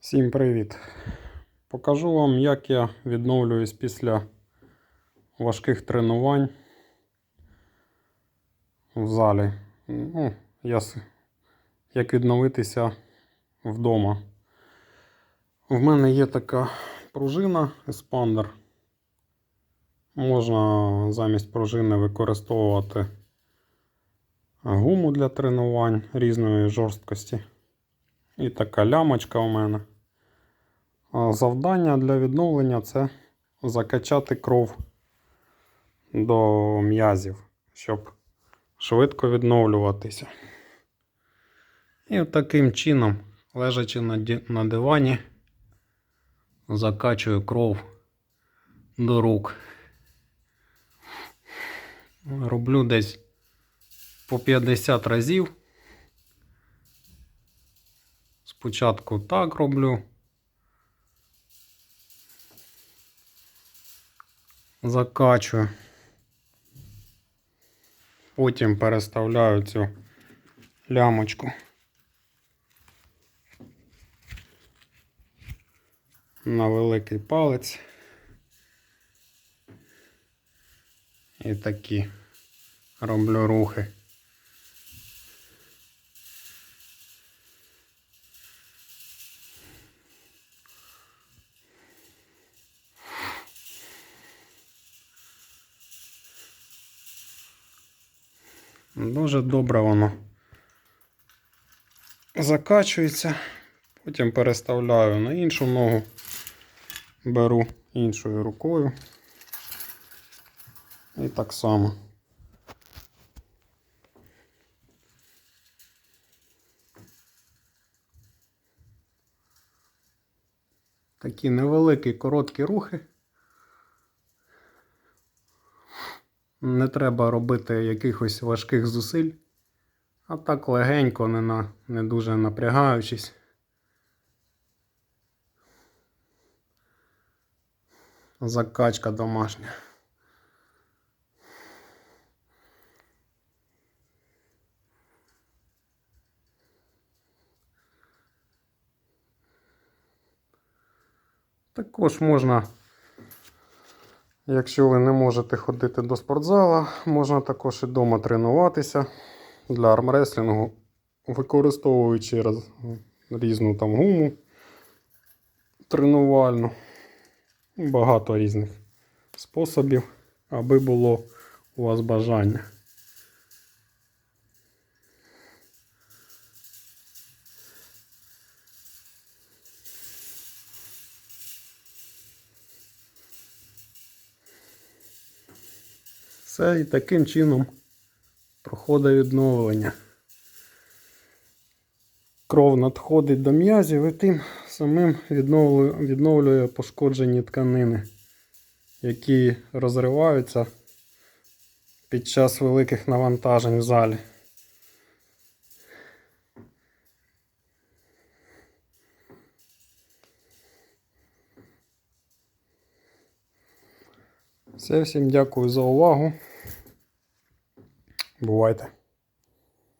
Всім привіт! Покажу вам, як я відновлююсь після важких тренувань в залі. Ну, я, як відновитися вдома. В мене є така пружина еспандер. Можна замість пружини використовувати гуму для тренувань різної жорсткості. І така лямочка у мене. А Завдання для відновлення це закачати кров до м'язів, щоб швидко відновлюватися. І таким чином, лежачи на дивані, закачую кров до рук. Роблю десь по 50 разів. Спочатку так роблю. Закачую. Потім переставляю цю лямочку на великий палець. І такі роблю рухи. Дуже добре воно закачується. Потім переставляю на іншу ногу, беру іншою рукою. І так само. Такі невеликі короткі рухи. Не треба робити якихось важких зусиль. А так легенько, не, на, не дуже напрягаючись. Закачка домашня. Також можна Якщо ви не можете ходити до спортзала, можна також і вдома тренуватися для армреслінгу, використовуючи різну там гуму тренувальну. Багато різних способів, аби було у вас бажання. Все і таким чином проходить відновлення. Кров надходить до м'язів і тим самим відновлює, відновлює пошкоджені тканини, які розриваються під час великих навантажень в залі. Все, всім дякую за увагу. Бувайте.